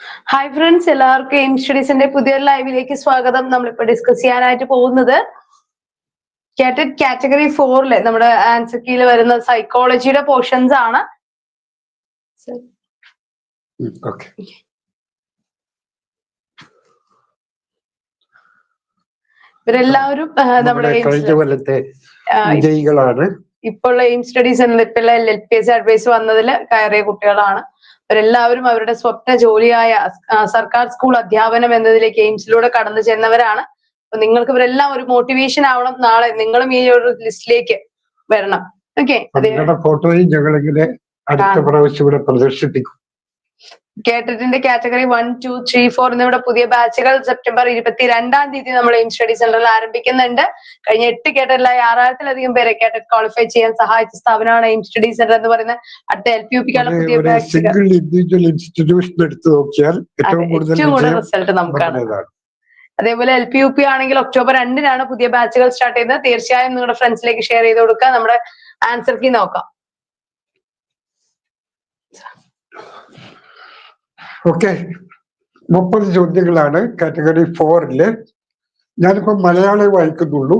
Hi friends എല്ലാവർക്കും Aim സ്റ്റഡീസിന്റെ പുതിയൊരു ലൈവിലേക്ക് സ്വാഗതം. നമ്മളിപ്പോ ഡിസ്കസ് ചെയ്യാനായിട്ട് പോകുന്നത് കാറ്റഡ് കാറ്റഗറി ഫോറിൽ നമ്മുടെ ആൻസർ കീയിൽ വരുന്ന സൈക്കോളജിയുടെ പോർഷൻസ് ആണ്. ഓക്കെ ഇവരെല്ലാവരും നമ്മുടെ നമ്മുടെ കഴിഞ്ഞ കൊല്ലത്തെ വിജയികളാണ്. ഇപ്പോൾ എയിം സ്റ്റഡീസ് എന്ന ഇപ്പോൾ എൽ പി എസ് അഡ്വൈസ് വന്നതിൽ കയറിയ കുട്ടികളാണ്. അവരെല്ലാവരും അവരുടെ സ്വപ്ന ജോലിയായ സർക്കാർ സ്കൂൾ അധ്യാപനം എന്നതിലേക്ക് എയിംസിലൂടെ കടന്നു ചെന്നവരാണ്. അപ്പൊ നിങ്ങൾക്ക് ഇവരെല്ലാം ഒരു മോട്ടിവേഷൻ ആവണം നാളെ നിങ്ങളും ഈ ഒരു ലിസ്റ്റിലേക്ക് വരണം. ഓക്കെ ഫോട്ടോയും ഞങ്ങളിങ്ങനെ അടുത്ത പ്രാവശ്യം ഇവിടെ പ്രദർശിപ്പിക്കും. കേട്ടറ്റിന്റെ category one two three four എന്നിവിടെ പുതിയ ബാച്ചുകൾ സെപ്റ്റംബർ ഇരുപത്തിരണ്ടാം തീയതി നമ്മൾ എയിം സ്റ്റഡി സെന്ററിൽ ആരംഭിക്കുന്നുണ്ട്. കഴിഞ്ഞ എട്ട് കേട്ടറ്റിലായി ആറായിരത്തിലധികം പേരെ കേട്ടറ്റ് ക്വാളിഫൈ ചെയ്യാൻ സഹായിച്ച സ്ഥാപനമാണ് എയിം സ്റ്റഡി സെന്റർ എന്ന് പറയുന്നത് അടുത്ത എൽ പി യു പിക്കാണ് പുതിയ സിംഗിൾ ഇൻഡിവിജ്വൽ ഇൻസ്റ്റിറ്റ്യൂഷൻ എടുത്തു നോക്കിയാൽ ഏറ്റവും കൂടുതൽ റിസൾട്ട് നമുക്കാണ്. അതേപോലെ എൽ പി യു പി ആണെങ്കിൽ ഒക്ടോബർ രണ്ടിനാണ് പുതിയ ബാച്ചുകൾ സ്റ്റാർട്ട് ചെയ്യുന്നത്. തീർച്ചയായും നിങ്ങളുടെ ഫ്രണ്ട്സിലേക്ക് ഷെയർ ചെയ്ത് കൊടുക്കുക. നമ്മുടെ ആൻസർ കീ നോക്കാം. ഓക്കെ മുപ്പത് ചോദ്യങ്ങളാണ് കാറ്റഗറി ഫോറിൽ ഞാനിപ്പോ മലയാളം വായിക്കുന്നുള്ളൂ.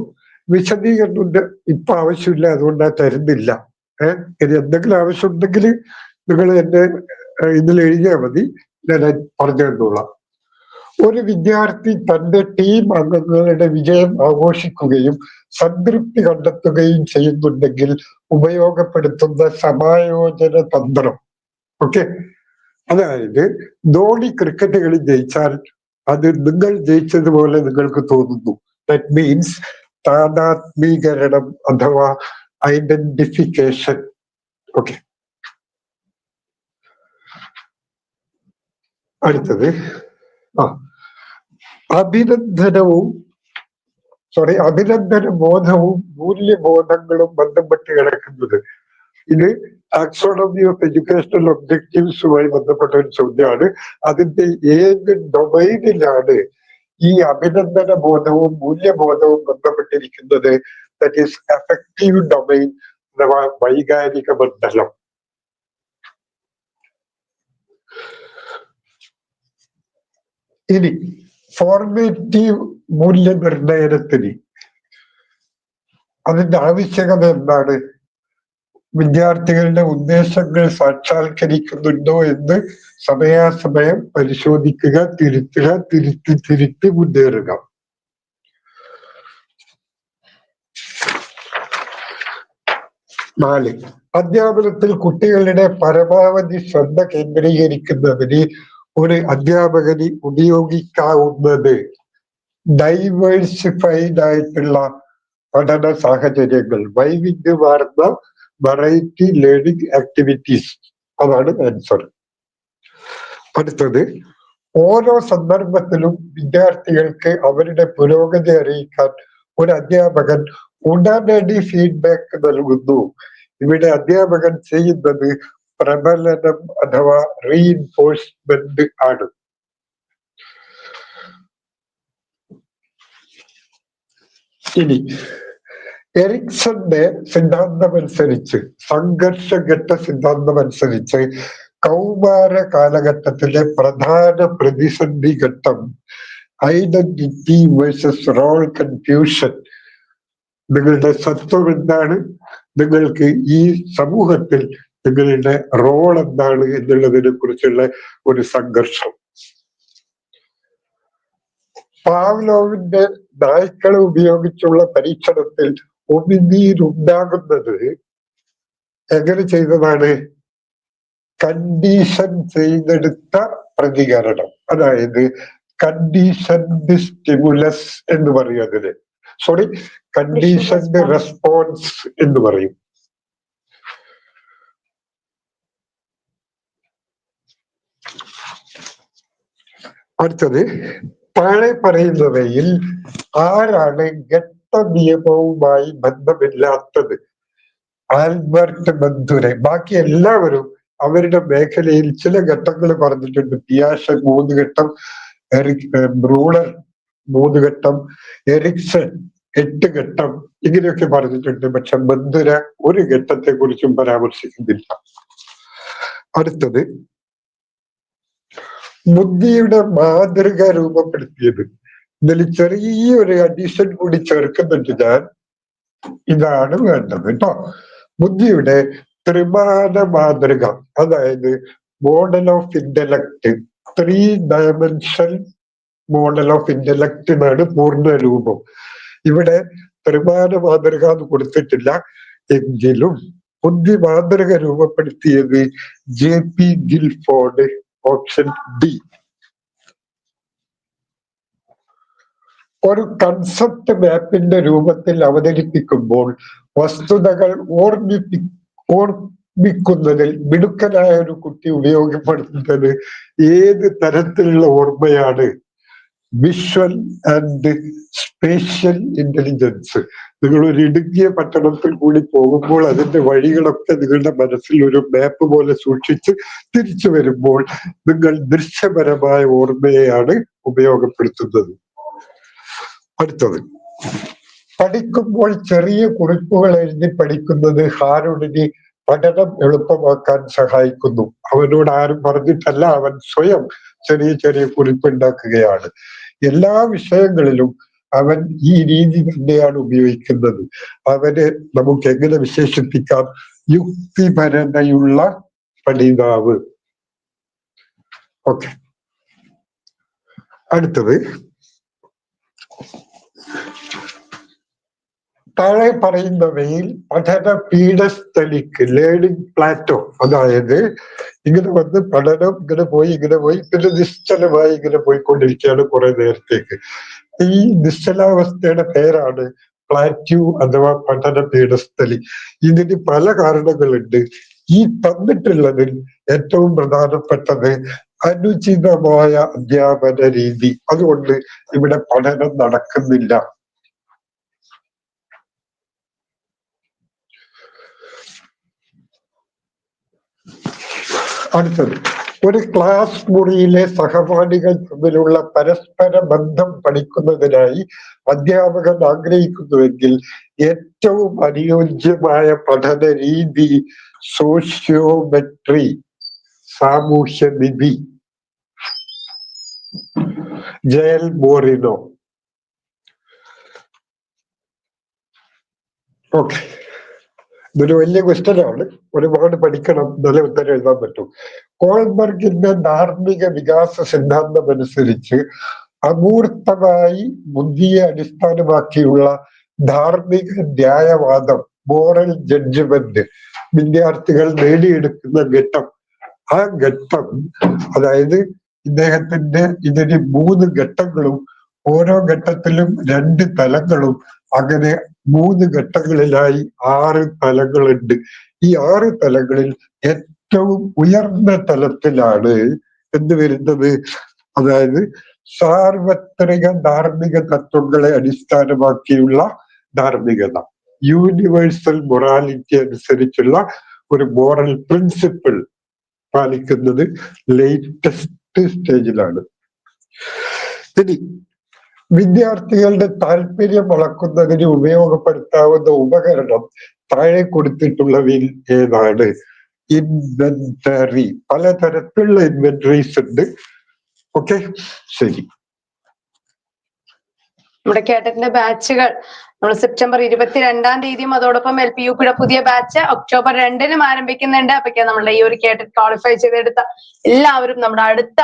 വിശദീകരണം ഇപ്പൊ ആവശ്യമില്ല അതുകൊണ്ട് തരുന്നില്ല. ഏഹ് ഇനി എന്തെങ്കിലും ആവശ്യമുണ്ടെങ്കിൽ നിങ്ങൾ എന്നെ ഇതിൽ എഴുതിയാൽ മതി. ഞാൻ പറഞ്ഞു തന്നോളാം ഒരു വിദ്യാർത്ഥി തന്റെ ടീം അംഗങ്ങളുടെ വിജയം ആഘോഷിക്കുകയും സംതൃപ്തി കണ്ടെത്തുകയും ചെയ്യുന്നുണ്ടെങ്കിൽ ഉപയോഗപ്പെടുത്തുന്ന സമായോജന തന്ത്രം. ഓക്കെ അതായത് ധോണി ക്രിക്കറ്റ് കളി ജയിച്ചാൽ അത് നിങ്ങൾ ജയിച്ചതുപോലെ നിങ്ങൾക്ക് തോന്നുന്നു. ദാറ്റ് മീൻസ് താതാത്മീകരണം അഥവാ ഐഡന്റിഫിക്കേഷൻ ഓക്കെ അടുത്തത്. ആ. അഭിനന്ദനവും സോറി അഭിനന്ദന ബോധവും മൂല്യബോധങ്ങളും ബന്ധപ്പെട്ട് കിടക്കുന്നത് ഇത് ടാക്സോണമി ഓഫ് എഡ്യൂക്കേഷണൽ ഒബ്ജക്റ്റീവ്സുമായി ബന്ധപ്പെട്ട ഒരു ചോദ്യമാണ്. അതിന്റെ ഏത് ഡൊമൈനിലാണ് ഈ അഭിനന്ദന ബോധവും മൂല്യബോധവും ബന്ധപ്പെട്ടിരിക്കുന്നത്? ദറ്റ് ഈസ് എഫക്റ്റീവ് ഡൊമൈൻ അഥവാ വൈകാരിക മണ്ഡലം ഇനി ഫോർമേറ്റീവ് മൂല്യനിർണയനത്തിന് അതിന്റെ ആവശ്യകത എന്താണ്? വിദ്യാർത്ഥികളുടെ ഉദ്ദേശങ്ങൾ സാക്ഷാത്കരിക്കുന്നുണ്ടോ എന്ന് സമയാസമയം പരിശോധിക്കുക തിരുത്തുക തിരുത്തി തിരുത്തി മുന്നേറുക. നാല്. അധ്യാപനത്തിൽ കുട്ടികളുടെ പരമാവധി ശ്രദ്ധ കേന്ദ്രീകരിക്കുന്നതിന് ഒരു അധ്യാപകന് ഉപയോഗിക്കാവുന്നത് ഡൈവേഴ്സിഫൈഡ് ആയിട്ടുള്ള പഠന സാഹചര്യങ്ങൾ. വൈവിധ്യമാർന്ന വെറൈറ്റി ലേണിംഗ് ആക്ടിവിറ്റീസ് അതാണ് ആൻസർ അടുത്തത് ഓരോ സന്ദർഭത്തിലും വിദ്യാർത്ഥികൾക്ക് അവരുടെ പുരോഗതി അറിയിക്കാൻ ഒരു അധ്യാപകൻ ഉടനടി ഫീഡ്ബാക്ക് നൽകുന്നു. ഇവിടെ അധ്യാപകൻ ചെയ്യുന്നത് പ്രബലനം അഥവാ റീഇൻഫോഴ്സ്മെന്റ് ആണ്. ഇനി എറിക്സന്റെ സിദ്ധാന്തമനുസരിച്ച് സംഘർഷഘട്ട സിദ്ധാന്തമനുസരിച്ച് കൗമാര കാലഘട്ടത്തിലെ പ്രധാന പ്രതിസന്ധി ഘട്ടം ഐഡന്റിറ്റി വേഴ്സസ് റോൾ കൺഫ്യൂഷൻ നിങ്ങളുടെ സത്വം എന്താണ്? നിങ്ങൾക്ക് ഈ സമൂഹത്തിൽ നിങ്ങളുടെ റോൾ എന്താണ് എന്നുള്ളതിനെ കുറിച്ചുള്ള ഒരു സംഘർഷം. പാവ്ലോവിന്റെ നായ്ക്കളെ ഉപയോഗിച്ചുള്ള പരീക്ഷണത്തിൽ ഉമിനീരുണ്ടാകുന്നത് എങ്ങനെ ചെയ്തതാണ്? കണ്ടീഷൻ ചെയ്തെടുത്ത പ്രതികരണം. അതായത് കണ്ടീഷൻഡ് സ്റ്റിമുലസ് എന്ന് പറയും അതിന് സോറി കണ്ടീഷൻഡ് റെസ്പോൺസ് എന്ന് പറയും. അടുത്തത് താഴെ പറയുന്നവയിൽ ആരാണ് നിയമവുമായി ബന്ധമില്ലാത്തത് ആൽബർട്ട് ബന്ധുരെ ബാക്കി എല്ലാവരും അവരുടെ മേഖലയിൽ ചില ഘട്ടങ്ങൾ പറഞ്ഞിട്ടുണ്ട്. പിയാഷ മൂന്ന് ഘട്ടം എറിക് ബ്രൂളർ മൂന്ന് ഘട്ടം എറിക്സൺ എട്ട് ഘട്ടം ഇങ്ങനെയൊക്കെ പറഞ്ഞിട്ടുണ്ട്. പക്ഷെ ബന്ധുര ഒരു ഘട്ടത്തെ കുറിച്ചും പരാമർശിക്കുന്നില്ല. അടുത്തത് ബുദ്ധിയുടെ മാതൃക രൂപപ്പെടുത്തിയത്. ഇതിൽ ചെറിയൊരു അഡീഷൻ കൂടി ചേർക്കുന്നുണ്ട് ഞാൻ. ഇതാണ് വേണ്ടത് കേട്ടോ. ബുദ്ധിയുടെ ത്രിമാന മാതൃക അതായത് model of intellect three dimension model of intellect എന്നാണ് പൂർണ രൂപം. ഇവിടെ ത്രിമാന മാതൃക എന്ന് കൊടുത്തിട്ടില്ല എങ്കിലും ബുദ്ധി മാതൃക രൂപപ്പെടുത്തിയത് J P Guilford option D ഒരു കൺസെപ്റ്റ് മാപ്പിന്റെ രൂപത്തിൽ അവതരിപ്പിക്കുമ്പോൾ വസ്തുതകൾ ഓർമ്മിപ്പി ഓർമ്മിക്കുന്നതിൽ മിടുക്കനായ ഒരു കുട്ടി ഉപയോഗപ്പെടുത്തുന്നത് ഏത് തരത്തിലുള്ള ഓർമ്മയാണ്? വിഷ്വൽ ആൻഡ് സ്പേഷ്യൽ ഇന്റലിജൻസ് നിങ്ങൾ ഒരു ഇടുങ്ങിയ പട്ടണത്തിൽ കൂടി പോകുമ്പോൾ അതിന്റെ വഴികളൊക്കെ നിങ്ങളുടെ മനസ്സിൽ ഒരു മാപ്പ് പോലെ സൂക്ഷിച്ച് തിരിച്ചു വരുമ്പോൾ നിങ്ങൾ ദൃശ്യപരമായ ഓർമ്മയെയാണ് ഉപയോഗപ്പെടുത്തുന്നത്. അടുത്തത് പഠിക്കുമ്പോൾ ചെറിയ കുറിപ്പുകൾ എഴുതി പഠിക്കുന്നത് ഹാരോണിന് പഠനം എളുപ്പമാക്കാൻ സഹായിക്കുന്നു. അവനോട് ആരും പറഞ്ഞിട്ടല്ല അവൻ സ്വയം ചെറിയ ചെറിയ കുറിപ്പുണ്ടാക്കുകയാണ്. എല്ലാ വിഷയങ്ങളിലും അവൻ ഈ രീതി തന്നെയാണ് ഉപയോഗിക്കുന്നത്. അവനെ നമുക്ക് എങ്ങനെ വിശേഷിപ്പിക്കാം? യുക്തിപരതയുള്ള പഠിതാവ്. ഓക്കെ. അടുത്തത്. താഴെ പറയുന്നവയിൽ പഠന പീഠസ്ഥലിക്ക് ലേണിംഗ് പ്ലാറ്റോ അതായത് ഇങ്ങനെ വന്ന് പഠനം ഇങ്ങനെ പോയി ഇങ്ങനെ പോയി പിന്നെ നിശ്ചലമായി ഇങ്ങനെ പോയിക്കൊണ്ടിരിക്കുകയാണ് കുറെ നേരത്തേക്ക്. ഈ നിശ്ചലാവസ്ഥയുടെ പേരാണ് പ്ലാറ്റ്യൂ അഥവാ പഠന പീഠസ്ഥലി. ഇതിന് പല കാരണങ്ങളുണ്ട്. ഈ തന്നിട്ടുള്ളതിൽ ഏറ്റവും പ്രധാനപ്പെട്ടത് അനുചിതമായ അധ്യാപന രീതി. അതുകൊണ്ട് ഇവിടെ പഠനം നടക്കുന്നില്ല. അടുത്തത് ഒരു ക്ലാസ് മുറിയിലെ സഹപാഠികൾ തമ്മിലുള്ള പരസ്പര ബന്ധം പഠിക്കുന്നതിനായി അധ്യാപകൻ ആഗ്രഹിക്കുന്നുവെങ്കിൽ ഏറ്റവും അനുയോജ്യമായ പഠന രീതി സോഷ്യോമെട്രി സാമൂഹ്യ നിധി ജയൽ ബോറിനോ ഓക്കെ. ഇതൊരു വലിയ ക്വസ്റ്റനാണ് ഒരുപാട് പഠിക്കണം. നല്ല ഉത്തരം എഴുതാൻ പറ്റും. കോൾബർഗിന്റെ ധാർമ്മിക വികാസ സിദ്ധാന്തം അനുസരിച്ച് അമൂർത്തമായി ബുദ്ധിയെ അടിസ്ഥാനമാക്കിയുള്ള ധാർമ്മിക ന്യായവാദം മോറൽ ജഡ്ജ്മെന്റ് വിദ്യാർത്ഥികൾ നേടിയെടുക്കുന്ന ഘട്ടം ആ ഘട്ടം അതായത് ഇദ്ദേഹത്തിന്റെ ഇതിന് മൂന്ന് ഘട്ടങ്ങളും ഓരോ ഘട്ടത്തിലും രണ്ട് തലങ്ങളും അങ്ങനെ മൂന്ന് ഘട്ടങ്ങളിലായി ആറ് തലങ്ങളുണ്ട് ഈ ആറ് തലങ്ങളിൽ ഏറ്റവും ഉയർന്ന തലത്തിലാണ് എന്ത് വരുന്നത്? അതായത് സാർവത്രിക ധാർമ്മിക തത്വങ്ങളെ അടിസ്ഥാനമാക്കിയുള്ള ധാർമ്മികത. യൂണിവേഴ്സൽ മൊറാലിറ്റി അനുസരിച്ചുള്ള ഒരു മോറൽ പ്രിൻസിപ്പിൾ പാലിക്കുന്നത് ലേറ്റസ്റ്റ് സ്റ്റേജിലാണ് ഇനി വിദ്യാർത്ഥികളുടെ താല്പര്യം വളക്കുന്നതിന് ഉപയോഗപ്പെടുത്താവുന്ന ഉപകരണം താഴെ കൊടുത്തിട്ടുള്ളവയിൽ ഏതാണ്? ഇൻവെന്ററി പലതരത്തിലുള്ള ഇൻവെന്ററീസ് ഉണ്ട്. ഓക്കെ ശരി. നമ്മുടെ കേട്ടറ്റിന്റെ ബാച്ചുകൾ നമ്മൾ സെപ്റ്റംബർ ഇരുപത്തിരണ്ടാം തീയതിയും അതോടൊപ്പം എൽ പി യു പിയുടെ പുതിയ ബാച്ച് ഒക്ടോബർ രണ്ടിനും ആരംഭിക്കുന്നുണ്ട്. അപ്പൊക്കെ നമ്മളുടെ ഈ ഒരു കേട്ടിട്ട് ക്വാളിഫൈ ചെയ്തെടുത്ത എല്ലാവരും നമ്മുടെ അടുത്ത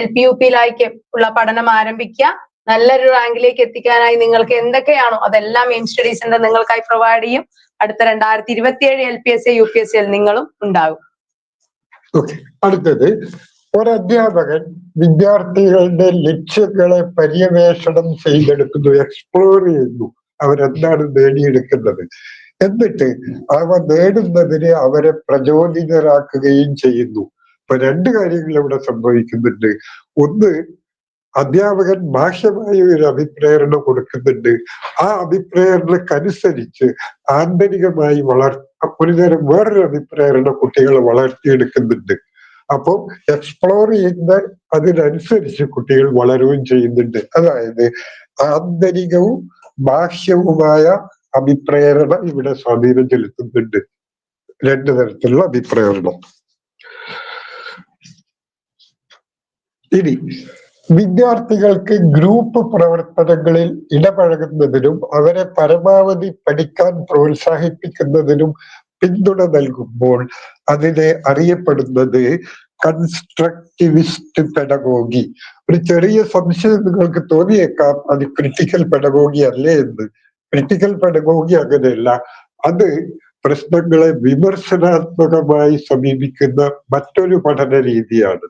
എൽ പി യു പിയിലേക്ക് ഉള്ള പഠനം ആരംഭിക്കുക. നല്ലൊരു റാങ്കിലേക്ക് എത്തിക്കാനായി നിങ്ങൾക്ക് എന്തൊക്കെയാണോ അതെല്ലാം എയിം സ്റ്റഡീസ് നിങ്ങൾക്കായി പ്രൊവൈഡ് ചെയ്യും. അടുത്ത രണ്ടായിരത്തി ഇരുപത്തിയേഴ് L P S U P S സിയിൽ നിങ്ങളും ഉണ്ടാകും. അടുത്തത്. ഒരധ്യാപകൻ വിദ്യാർത്ഥികളുടെ ലക്ഷ്യങ്ങളെ പര്യവേഷണം ചെയ്തെടുക്കുന്നു എക്സ്പ്ലോർ ചെയ്യുന്നു. അവരെന്താണ് നേടിയെടുക്കുന്നത്? എന്നിട്ട് അവ നേടുന്നതിനെ അവരെ പ്രചോദിതരാക്കുകയും ചെയ്യുന്നു. ഇപ്പൊ രണ്ട് കാര്യങ്ങൾ ഇവിടെ സംഭവിക്കുന്നുണ്ട്. ഒന്ന് അധ്യാപകൻ ബാഹ്യമായ ഒരു അഭിപ്രേരണ കൊടുക്കുന്നുണ്ട്. ആ അഭിപ്രേരണക്കനുസരിച്ച് ആന്തരികമായി വളർ ഒരുതരം വേറൊരു അഭിപ്രേരണ കുട്ടികളെ വളർത്തിയെടുക്കുന്നുണ്ട്. അപ്പോൾ എക്സ്പ്ലോർ ചെയ്യുന്ന അതിനനുസരിച്ച് കുട്ടികൾ വളരുകയും ചെയ്യുന്നുണ്ട്. അതായത് ആന്തരികവും ബാഹ്യവുമായ അഭിപ്രേരണ ഇവിടെ സ്വാധീനം ചെലുത്തുന്നുണ്ട്. രണ്ട് തരത്തിലുള്ള അഭിപ്രേരണം. ഇനി വിദ്യാർത്ഥികൾക്ക് ഗ്രൂപ്പ് പ്രവർത്തനങ്ങളിൽ ഇടപഴകുന്നതിനും അവരെ പരമാവധി പഠിക്കാൻ പ്രോത്സാഹിപ്പിക്കുന്നതിനും പിന്തുണ നൽകുമ്പോൾ അതിനെ അറിയപ്പെടുന്നത് കൺസ്ട്രക്റ്റിവിസ്റ്റ് പെഡഗോഗി ഒരു ചെറിയ സംശയം നിങ്ങൾക്ക് തോന്നിയേക്കാം. അത് ക്രിട്ടിക്കൽ പെടഗോഗി അല്ലേ എന്ന്. ക്രിട്ടിക്കൽ പെടഗോഗി അങ്ങനെയല്ല. അത് പ്രശ്നങ്ങളെ വിമർശനാത്മകമായി സമീപിക്കുന്ന മറ്റൊരു പഠന രീതിയാണ്.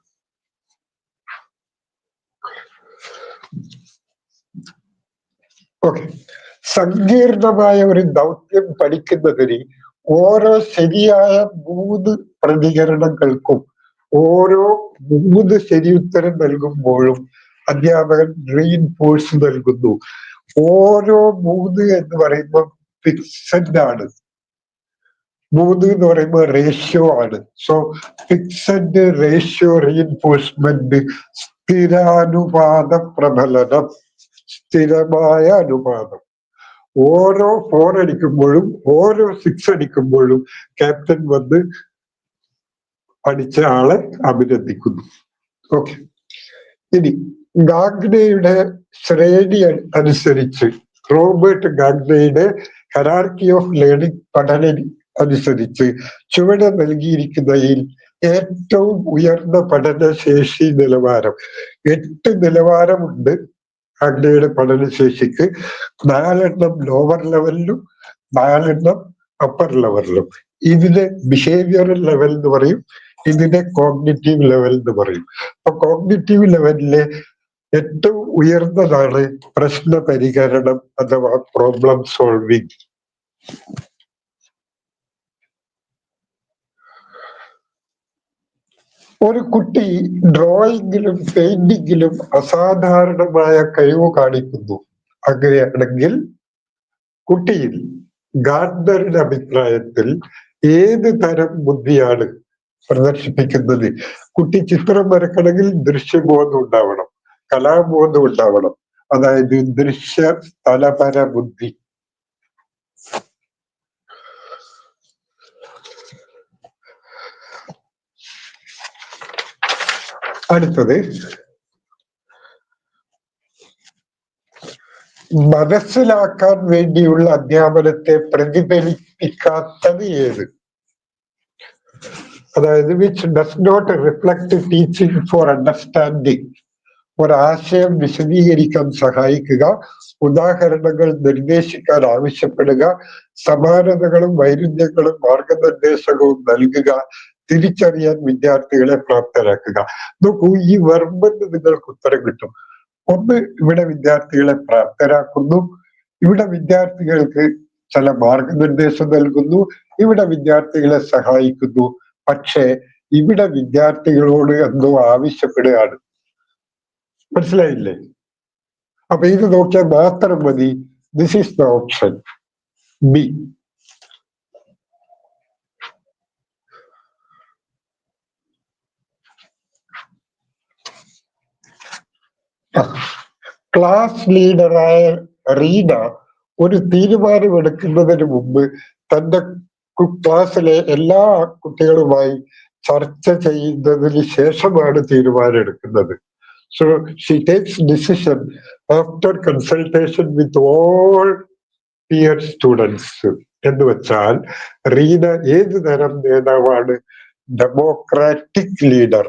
ഓക്കെ സങ്കീർണമായ ഒരു ദൗത്യം പഠിക്കുന്നതിന് ഓരോ ശരിയായ മൂന്ന് പ്രതികരണങ്ങൾക്കും ഓരോ മൂന്ന് ശരിയുത്തരം നൽകുമ്പോഴും അധ്യാപകൻ റീഇൻഫോഴ്സ് നൽകുന്നു. ഓരോ മൂന്ന് എന്ന് പറയുമ്പോൾ ഫിക്സഡ് ആണ്. മൂന്ന് എന്ന് പറയുമ്പോൾ റേഷ്യോ ആണ്. സോ ഫിക്സഡ് റേഷ്യോ റീഇൻഫോഴ്സ്മെന്റ് സ്ഥിരാനുപാത പ്രബലനം സ്ഥിരമായ അനുപാതം. ഓരോ ഫോർ അടിക്കുമ്പോഴും ഓരോ സിക്സ് അടിക്കുമ്പോഴും ക്യാപ്റ്റൻ വന്ന് അടിച്ച ആളെ അഭിനന്ദിക്കുന്നു. ഓക്കെ ഇനി ഗാഗ്നയുടെ ശ്രേണി അനുസരിച്ച് റോബർട്ട് ഗാഗ്നയുടെ ഹെറാർക്കി ഓഫ് ലേണിംഗ് പഠന അനുസരിച്ച് ചുവടെ നൽകിയിരിക്കുന്നതിൽ ഏറ്റവും ഉയർന്ന പഠനശേഷി നിലവാരം. എട്ട് നിലവാരമുണ്ട് ഗാഗ്നയുടെ പഠനശേഷിക്ക് നാലെണ്ണം ലോവർ ലെവലിലും നാലെണ്ണം അപ്പർ ലെവലിലും ഇതിന് ബിഹേവിയറൽ ലെവൽ എന്ന് പറയും. ഇതിനെ കോഗ്നിറ്റീവ് ലെവൽ എന്ന് പറയും. അപ്പൊ കോഗ്നിറ്റീവ് ലെവലിലെ ഏറ്റവും ഉയർന്നതാണ് പ്രശ്ന പരിഹരണം അഥവാ പ്രോബ്ലം സോൾവിങ് ഒരു കുട്ടി ഡ്രോയിങ്ങിലും പെയിന്റിങ്ങിലും അസാധാരണമായ കഴിവ് കാണിക്കുന്നു. അങ്ങനെയാണെങ്കിൽ കുട്ടിയിൽ ഗാർഡറുടെ അഭിപ്രായത്തിൽ ഏത് തരം ബുദ്ധിയാണ് പ്രദർശിപ്പിക്കുന്നത്. കുട്ടി ചിത്രം വരക്കണമെങ്കിൽ ദൃശ്യബോധം ഉണ്ടാവണം. കലാബോധം ഉണ്ടാവണം. അതായത് ദൃശ്യ സ്ഥലപര ബുദ്ധി അടുത്തത് മനസ്സിലാക്കാൻ വേണ്ടിയുള്ള അധ്യാപനത്തെ പ്രതിഫലിപ്പിക്കാത്തത് ഏത്? അതായത് which does not reflect teaching for understanding ഒരാശയം വിശദീകരിക്കാൻ സഹായിക്കുക ഉദാഹരണങ്ങൾ നിർദ്ദേശിക്കാൻ ആവശ്യപ്പെടുക സമാനതകളും വൈരുദ്ധ്യങ്ങളും മാർഗനിർദ്ദേശവും നൽകുക തിരിച്ചറിയാൻ വിദ്യാർത്ഥികളെ പ്രാപ്തരാക്കുക. നോക്കൂ ഈ വെർബന് നിങ്ങൾക്ക് ഉത്തരം കിട്ടും. ഒന്ന് ഇവിടെ വിദ്യാർത്ഥികളെ പ്രാപ്തരാക്കുന്നു ഇവിടെ വിദ്യാർത്ഥികൾക്ക് ചില മാർഗനിർദ്ദേശം നൽകുന്നു ഇവിടെ വിദ്യാർത്ഥികളെ സഹായിക്കുന്നു. പക്ഷേ ഇവിടെ വിദ്യാർത്ഥികളോട് എന്തോ ആവശ്യപ്പെടുകയാണ്. മനസ്സിലായില്ലേ? അപ്പൊ ഇത് നോക്കിയാൽ മാത്രം മതി. This is the option B class ലീഡറായ Reena ഒരു തീരുമാനമെടുക്കുന്നതിന് മുമ്പ് തന്റെ ക്ലാസ്സിലെ എല്ലാ കുട്ടികളുമായി ചർച്ച ചെയ്യുന്നതിന് ശേഷമാണ് തീരുമാനം എടുക്കുന്നത് so she takes decision after consultation with all peer students എന്ന് വെച്ചാൽ റീന ഏത് തരം നേതാവാണ്? ഡെമോക്രാറ്റിക് ലീഡർ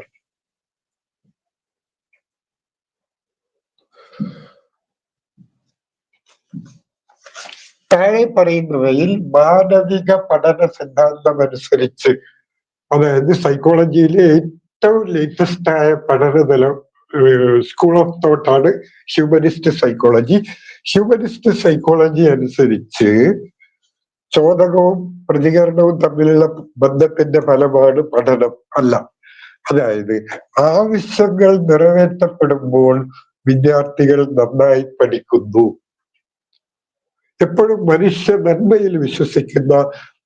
താഴെ പറയുന്നവയിൽ മാനവിക പഠന സിദ്ധാന്തം അനുസരിച്ച് അതായത് സൈക്കോളജിയിലെ ഏറ്റവും ലേറ്റസ്റ്റ് ആയ പഠനതലം സ്കൂൾ ഓഫ് തോട്ടാണ് ഹ്യൂമനിസ്റ്റ് സൈക്കോളജി ഹ്യൂമനിസ്റ്റ് സൈക്കോളജി അനുസരിച്ച് ചോദകവും പ്രതികരണവും തമ്മിലുള്ള ബന്ധത്തിന്റെ ഫലമാണ് പഠനം അല്ല. അതായത് ആവശ്യങ്ങൾ നിറവേറ്റപ്പെടുമ്പോൾ വിദ്യാർത്ഥികൾ നന്നായി പഠിക്കുന്നു. എപ്പോഴും മനുഷ്യ നന്മയിൽ വിശ്വസിക്കുന്ന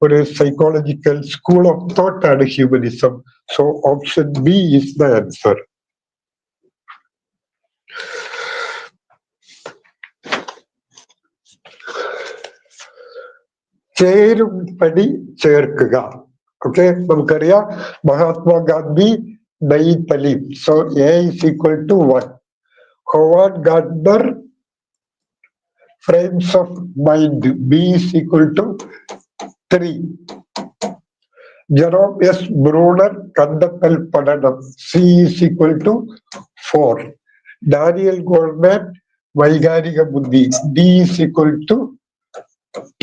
ഒരു സൈക്കോളജിക്കൽ സ്കൂൾ ഓഫ് തോട്ട് ആണ് humanism so option B is the answer ചേരും പടി ചേർക്കുക ഓക്കെ നമുക്കറിയാം Mahatma Gandhi Naeem Talib. So A is equal to 1. Howard Gardner, frames of mind. B is equal to 3. Jerome S. Bruner, കണ്ടെത്തൽ പഠനം. C is equal to 4. Daniel Goldman, വൈകാരിക ബുദ്ധി. D is equal to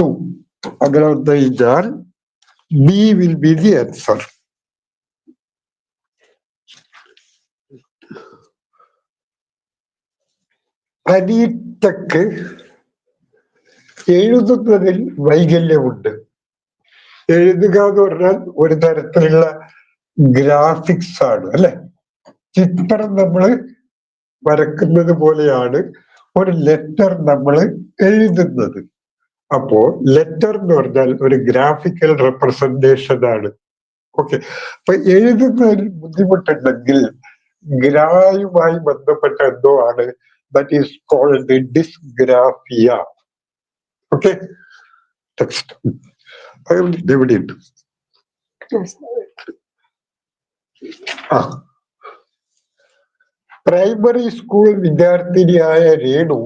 2. അങ്ങനെ വന്നു കഴിഞ്ഞാൽ B will be the answer. അനീറ്റക്ക് എഴുതുന്നതിൽ വൈകല്യമുണ്ട്. എഴുതുക എന്ന് പറഞ്ഞാൽ ഒരു തരത്തിലുള്ള ഗ്രാഫിക്സ് ആണ് അല്ലെ? ചിത്രം നമ്മൾ വരക്കുന്നത് പോലെയാണ് ഒരു ലെറ്റർ നമ്മൾ എഴുതുന്നത്. അപ്പോ ലെറ്റർ എന്ന് പറഞ്ഞാൽ ഒരു ഗ്രാഫിക്കൽ റെപ്രസെന്റേഷൻ ആണ്. ഓക്കെ അപ്പൊ എഴുതുന്നതിൽ ബുദ്ധിമുട്ടുണ്ടെങ്കിൽ ഗ്രായുമായി ബന്ധപ്പെട്ട എന്തോ ആണ്? That is called dysgraphia okay text ഇവിടെയുണ്ട് ആ. പ്രൈമറി സ്കൂൾ വിദ്യാർത്ഥിനിയായ രേണു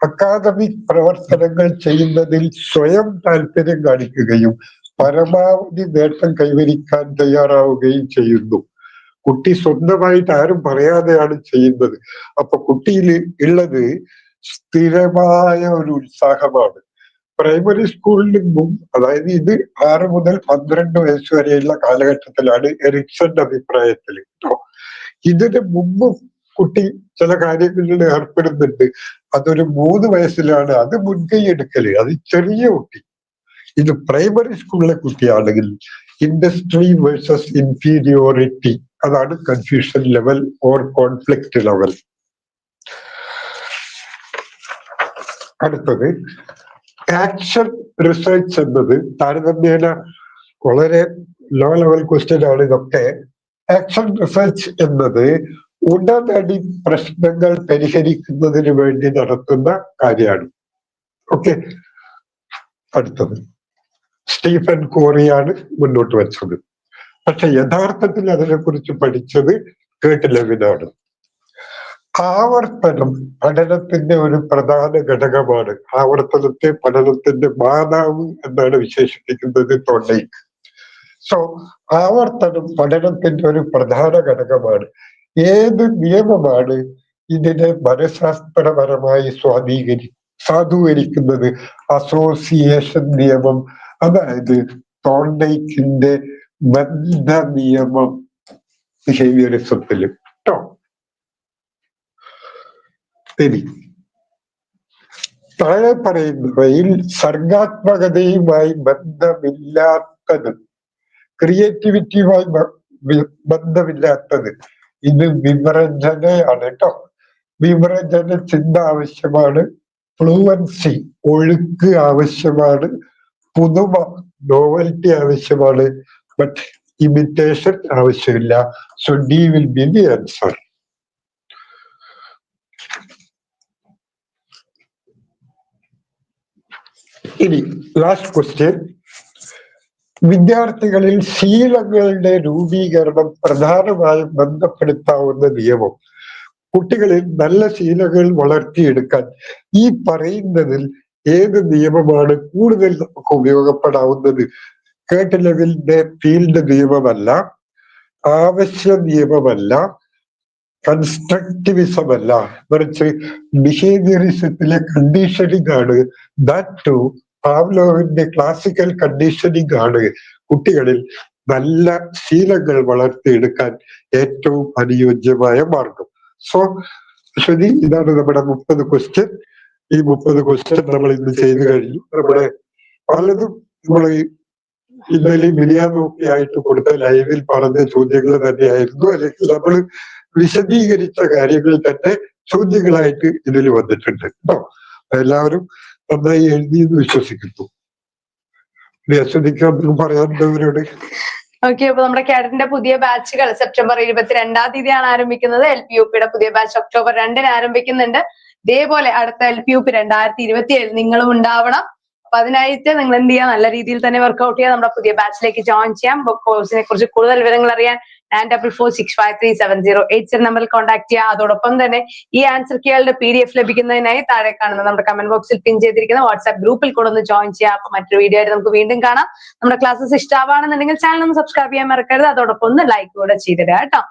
അക്കാദമിക് പ്രവർത്തനങ്ങൾ ചെയ്യുന്നതിൽ സ്വയം താല്പര്യം കാണിക്കുകയും പരമാവധി നേട്ടം കൈവരിക്കാൻ തയ്യാറാവുകയും ചെയ്യുന്നു. കുട്ടി സ്വന്തമായിട്ട് ആരും പറയാതെയാണ് ചെയ്യുന്നത്. അപ്പൊ കുട്ടിയിൽ ഉള്ളത് സ്ഥിരമായ ഒരു ഉത്സാഹമാണ്. പ്രൈമറി സ്കൂളിൽ മുമ്പ് അതായത് ഇത് ആറ് മുതൽ പന്ത്രണ്ട് വയസ്സ് വരെയുള്ള കാലഘട്ടത്തിലാണ് എറിക്സന്റെ അഭിപ്രായത്തിൽ കേട്ടോ ഇതിന് മുമ്പ് കുട്ടി ചില കാര്യങ്ങളിൽ ഏർപ്പെടുന്നുണ്ട്. അതൊരു മൂന്ന് വയസ്സിലാണ് അത് മുൻകൈ എടുക്കൽ. അത് ചെറിയ കുട്ടി. ഇത് പ്രൈമറി സ്കൂളിലെ കുട്ടിയാണെങ്കിൽ ഇൻഡസ്ട്രി വേഴ്സസ് ഇൻഫീരിയോറിറ്റി അതാണ് confusion level or conflict level. അടുത്തത് ആക്ഷൻ റിസർച്ച് എന്നത് താരതമ്യേന വളരെ ലോ ലെവൽ ക്വസ്റ്റ്യൻ ആണ് ഇതൊക്കെ. ആക്ഷൻ റിസർച്ച് എന്നത് ഉടനടി പ്രശ്നങ്ങൾ പരിഹരിക്കുന്നതിന് വേണ്ടി നടത്തുന്ന കാര്യമാണ്. ഓക്കെ അടുത്തത്. സ്റ്റീഫൻ കോറിയാണ് മുന്നോട്ട് വെച്ചത്. പക്ഷെ യഥാർത്ഥത്തിൽ അതിനെക്കുറിച്ച് പഠിച്ചത് കേട്ട് ലെവിനാണ് ആവർത്തനം പഠനത്തിന്റെ ഒരു പ്രധാന ഘടകമാണ്. ആവർത്തനത്തെ പഠനത്തിന്റെ മാതാവ് എന്നാണ് വിശേഷിപ്പിക്കുന്നത് തൊണ്ടയ്ക്ക് സോ ആവർത്തനം പഠനത്തിന്റെ ഒരു പ്രധാന ഘടകമാണ്. ഏത് നിയമമാണ് ഇതിനെ മനഃശാസ്ത്രപരമായി സ്വാധീകരി സാധൂകരിക്കുന്നത് അസോസിയേഷൻ നിയമം അതായത് തോണ്ടയ്ക്കിന്റെ ബന്ധ നിയമം. ബിഹേവിയറിസത്തിൽ കേട്ടോ ഇനി താഴെ പറയുന്നവയിൽ സർഗാത്മകതയുമായി ബന്ധമില്ലാത്തത് ക്രിയേറ്റിവിറ്റിയുമായി ബന്ധമില്ലാത്തത്. ഇത് വിമർജനയാണ് കേട്ടോ വിമർജന ചിന്ത ആവശ്യമാണ് ഫ്ലുവൻസി ഒഴുക്ക് ആവശ്യമാണ് പുതുമ നോവൽറ്റി ആവശ്യമാണ് ബട്ട് ഇമിറ്റേഷൻ ആവശ്യമില്ല. So D will be the answer ഇനി ലാസ്റ്റ് ക്വസ്റ്റ്യൻ വിദ്യാർത്ഥികളിൽ ശീലങ്ങളുടെ രൂപീകരണം പ്രധാനമായും ബന്ധപ്പെടുത്താവുന്ന നിയമം. കുട്ടികളിൽ നല്ല ശീലങ്ങൾ വളർത്തിയെടുക്കാൻ ഈ പറയുന്നതിൽ ഏത് നിയമമാണ് കൂടുതൽ നമുക്ക് ഉപയോഗപ്പെടാവുന്നത്? കേട്ടിലവിന്റെ ഫീൽഡ് നിയമമല്ല ആവശ്യ നിയമമല്ല കൺസ്ട്രക്റ്റിവിസം അല്ല. മറിച്ച് ബിഹേവിയറിസത്തിലെ കണ്ടീഷനിങ് ആണ് ദാറ്റ് ടു പാവ്ലോവിന്റെ ക്ലാസിക്കൽ കണ്ടീഷനിങ് ആണ് കുട്ടികളിൽ നല്ല ശീലങ്ങൾ വളർത്തിയെടുക്കാൻ ഏറ്റവും അനുയോജ്യമായ മാർഗം. സോ ശ്രുതി ഇതാണ് നമ്മുടെ മുപ്പത് ക്വസ്റ്റ്യൻ ഈ മുപ്പത് ക്വസ്റ്റ്യൻ നമ്മൾ ഇന്ന് ചെയ്തു കഴിഞ്ഞു. നമ്മുടെ പലതും നമ്മൾ ഇന്നലെ മിനിയാമൊക്കെ ആയിട്ട് കൊടുത്ത ലൈവിൽ പറഞ്ഞ ചോദ്യങ്ങൾ തന്നെയായിരുന്നു. അല്ലെങ്കിൽ നമ്മൾ വിശദീകരിച്ച കാര്യങ്ങൾ തന്നെ ചോദ്യങ്ങളായിട്ട് ഇതിൽ വന്നിട്ടുണ്ട്. കേട്ടോ? എല്ലാവരും നന്നായി എഴുതി എന്ന് വിശ്വസിക്കുന്നു ഓക്കെ അപ്പൊ നമ്മുടെ കാഡറ്റിന്റെ പുതിയ ബാച്ചുകൾ സെപ്റ്റംബർ ഇരുപത്തിരണ്ടാം തീയതിയാണ് ആരംഭിക്കുന്നത്. എൽ പി യു പിയുടെ പുതിയ ബാച്ച് ഒക്ടോബർ രണ്ടിന് ആരംഭിക്കുന്നുണ്ട്. ഇതേപോലെ അടുത്ത എൽ പി യു പി രണ്ടായിരത്തി ഇരുപത്തി ഏഴ് നിങ്ങളും ഉണ്ടാവണം. അപ്പൊ അതിനായിട്ട് നിങ്ങൾ എന്ത് ചെയ്യുക നല്ല രീതിയിൽ തന്നെ വർക്ക്ഔട്ട് ചെയ്യുക നമ്മുടെ പുതിയ ബാച്ചിലേക്ക് ജോയിൻ ചെയ്യാം. കോഴ്സിനെ കുറിച്ച് കൂടുതൽ വിവരങ്ങൾ അറിയാൻ nine double four six five three seven zero eight zero നമ്പറിൽ കോൺടാക്ട് ചെയ്യുക അതോടൊപ്പം തന്നെ ഈ ആൻസർ കീകളുടെ പി ഡി എഫ് ലഭിക്കുന്നതിനായി താഴെ കാണുന്ന നമ്മുടെ കമന്റ് ബോക്സിൽ പിൻ ചെയ്തിരിക്കുന്ന വാട്സ്ആപ്പ് ഗ്രൂപ്പിൽ കൂടെ ഒന്ന് ജോയിൻ ചെയ്യുക അപ്പൊ മറ്റൊരു വീഡിയോ ആയിട്ട് നമുക്ക് വീണ്ടും കാണാം നമ്മുടെ ക്ലാസ്സസ് ഇഷ്ടമാണെന്നുണ്ടെങ്കിൽ ചാനൽ ഒന്ന് സബ്സ്ക്രൈബ് ചെയ്യാൻ മറക്കരുത് അതോടൊപ്പം ഒന്ന് ലൈക്ക് കൂടെ ചെയ്തിടുക കേട്ടോ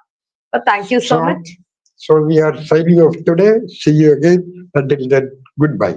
അപ്പൊ thank you so. Much So we are signing off today. See you again. Until then, goodbye.